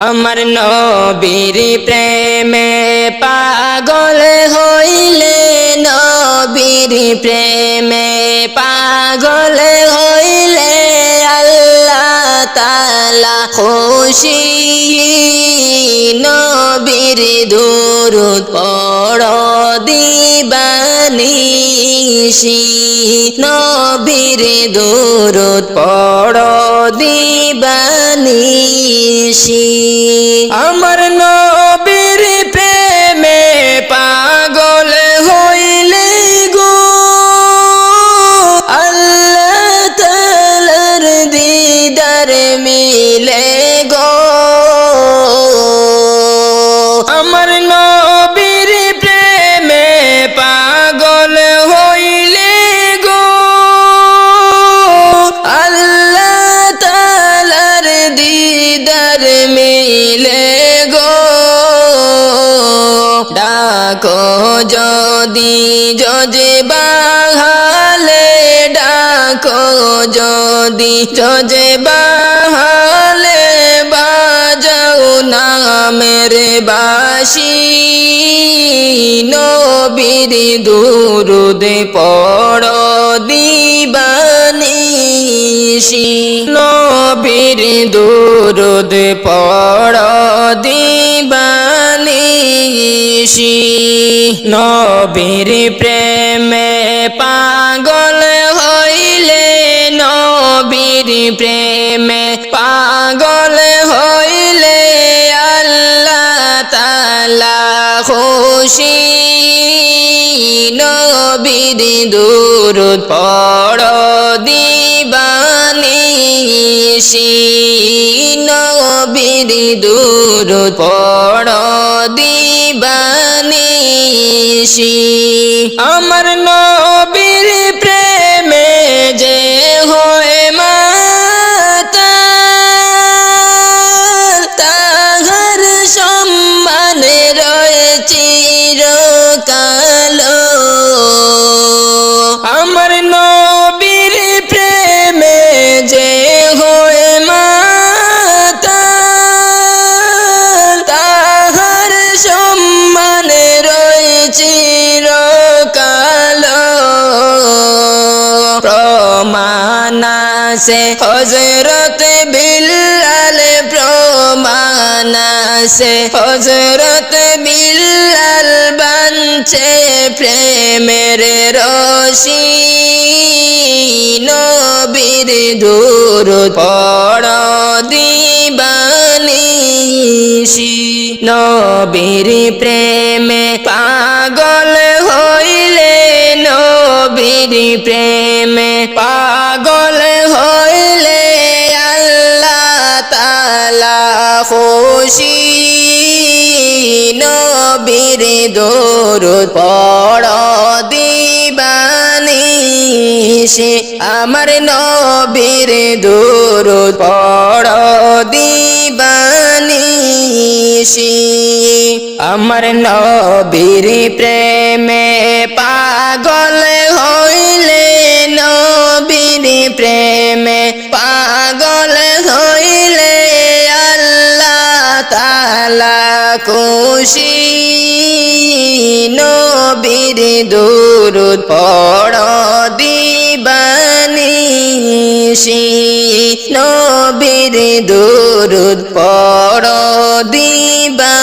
আমার নবীর প্রেমে পাগল হইলে, নবীর প্রেমে পাগল হইলে আল্লাহ তালা খুশি। নবীর দুরুদ পড় দিবানিশি নবীর দূরত পড় দিবানিশি আমার নবীর ডাকো যদি যজে বাহালে ডাকো যদি যজে বাহালে বাজাও নামের বাসি। নবীর দুরুদ পড় দিবানিশি। নবীর দুরুদ পড় দিবানিশি নবীর প্রেমে পাগল হইলে, নবীর প্রেমে পাগল হইলে আল্লাহ তালা খুশি। নবীর দুরুদ পড় দিবানিশি নবীর দুরুদ পড় দিবানিশি আমার নবীর প্রেমে যে হয় মাতা তাহার সম্মানে রয়েছে প্রমানাসে হজরত বিল্লাল প্রমানাসে হজরত বিল্লাল বাঞ্চে প্রেমের রশি। নবীর দূর পড় দিবানিশি নবীর প্রেমে পাগল হইলে নবীর প্রেমে পাগল দরুদ পড় দিবানিশি আমার নবীর দরুদ পড় দিবানিশি আমার নবীর প্রেমে পাগল হইলে নবীর প্রেমে পাগল হইলে আল্লাহ তালা খুশি নবীর দুরুদ পড় দিবানিশি। নবীর দুরুদ পড় দিবানিশি।